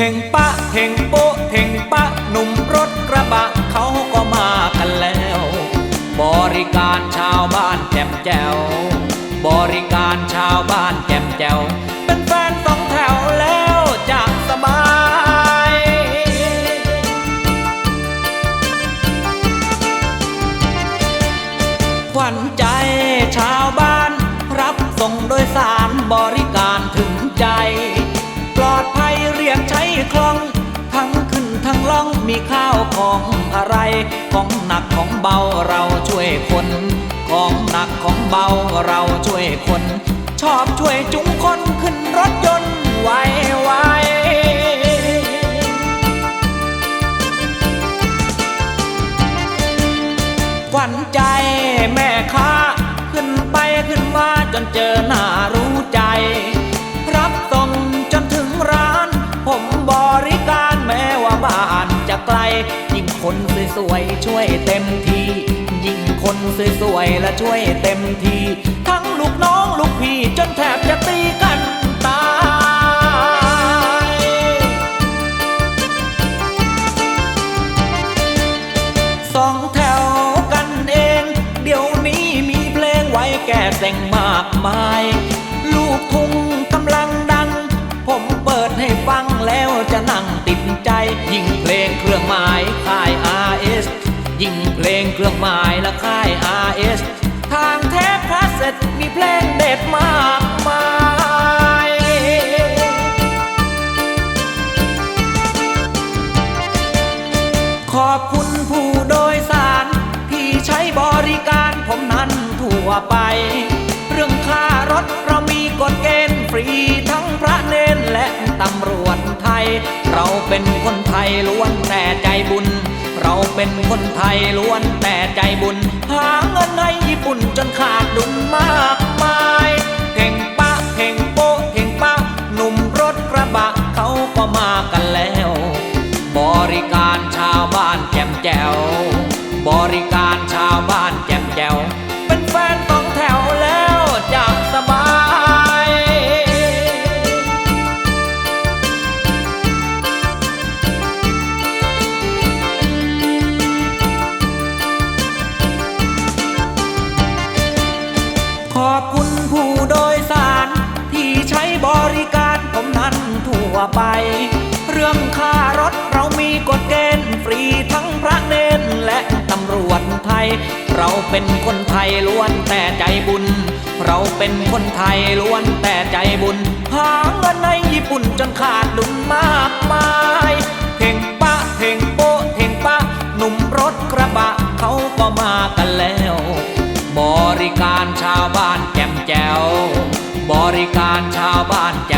เท่งปะเท่งโปะเท่งปะหนุ่มรถกระบะเขาก็มากันแล้ว บริการชาวบ้านแจ่มแจ๋วบริการชาวบ้านแจ่มแจ๋ว องมีข้าวของอะไร ของหนักของเบาเราช่วยคน ของหนักของเบาเราช่วยคน ชอบช่วยจุงคนขึ้นรถยนต์ไวไวขวัญใจแม่ค้า ขึ้นไปขึ้นมาจนเจอหน้ารู้ใจรับส่งจนถึงร้าน ผมบริการแม้ว่าบ้า ไกล ยิ่งคนสวยๆช่วยเต็มทียิ่งคนสวยๆและช่วยเต็มที ทั้งลูกน้องลูกพี่จนแทบจะตีกันตายสองแถวกันเอง เดี๋ยวนี้มีเพลงไว้แก่เซ็งมากมาย ลูกทุ่งกำลังดัง ผมเปิดให้ฟัง แล้วจะนั่งติดใจ ยิ่งเพลงเครื่องหมายค่าย RS ยิ่งเพลงเครื่องหมายและค่าย RS ทางเทปคาสเซ็ตมีเพลงเด็ดมากมายขอบคุณผู้โดยสารที่ใช้บริการผมนั้นทั่วไป เรื่องค่ารถเรามีกฎเกณฑ์ฟรีทั้งพระเนนและตำรวจ ไทย เราเป็นคนไทยล้วนแต่ใจบุญ เราเป็นคนไทยล้วนแต่ใจบุญ หาเงินให้ญี่ปุ่นจนขาดดุลมากมายเพ่งปะเพ่งโปะเพ่งปะหนุ่มรถกระบะเขาก็มากันแล้ว บริการชาวบ้านแจ่มแจ๋วบริการ วไป เรื่องค่ารถเรามีกฎเกณฑ์ฟรีทั้งพระเนนและตำรวจไทย เราเป็นคนไทยล้วนแต่ใจบุญ เราเป็นคนไทยล้วนแต่ใจบุญ หาเงินในญี่ปุ่นจนขาดดุลมากมายเพ่งปะเพ่งโปะเพ่งปะหนุ่มรถกระบะเขาก็มากันแล้ว บริการชาวบ้านแจ่มแจ๋วบริการชาวบ้านแจ่ม